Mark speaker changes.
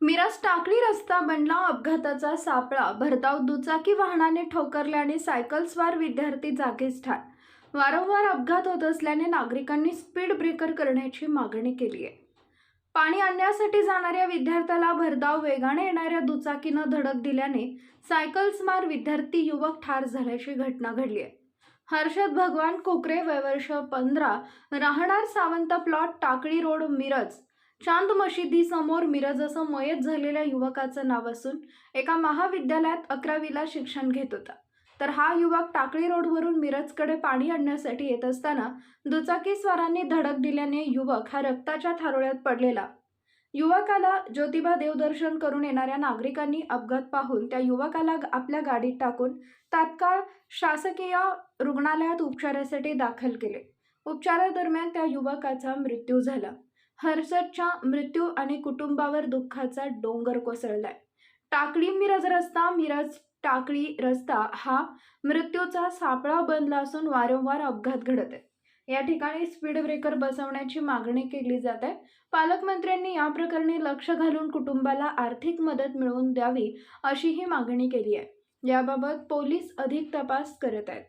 Speaker 1: मिरज टाकळी रस्ता बनला अपघाताचा सापळा. भरताव दुचाकी वाहनाने ठोकरल्याने सायकलस्वार विद्यार्थी जागीच ठार. वारंवार अपघात होत असल्याने नागरिकांनी स्पीड ब्रेकर करण्याची मागणी केली आहे. पाणी आणण्यासाठी जाणाऱ्या विद्यार्थ्याला भरधाव वेगाने येणाऱ्या दुचाकीनं धडक दिल्याने सायकलस्मार विद्यार्थी युवक ठार झाल्याची घटना घडली आहे. हर्षद भगवान कोकरे वयवर्ष पंधरा राहणार सावंत प्लॉट टाकळी रोड मिरज. चांद मशिदीसमोर मिरज असं मयत झालेल्या युवकाचं नाव असून एका महाविद्यालयात अकरावीला शिक्षण घेत होता. तर हा युवक टाकळी रोडवरून मिरजकडे पाणी आणण्यासाठी येत असताना दुचाकीस्वारांनी धडक दिल्याने युवक हा रक्ताच्या थारोळ्यात पडलेला. युवकाला ज्योतिबा देवदर्शन करून येणाऱ्या नागरिकांनी अपघात पाहून त्या युवकाला आपल्या गाडीत टाकून तात्काळ शासकीय रुग्णालयात उपचारासाठी दाखल केले. उपचारादरम्यान त्या युवकाचा मृत्यू झाला. हर्षदच्या मृत्यू आणि कुटुंबावर दुःखाचा डोंगर कोसळलाय. टाकळी मिरज रस्ता मिरज टाकळी रस्ता हा मृत्यूचा सापळा बनला असून वारंवार अपघात घडत आहे. या ठिकाणी स्पीड ब्रेकर बसवण्याची मागणी केली जात आहे. पालकमंत्र्यांनी या प्रकरणी लक्ष घालून कुटुंबाला आर्थिक मदत मिळवून द्यावी अशीही मागणी केली आहे. याबाबत पोलीस अधिक तपास करत आहेत.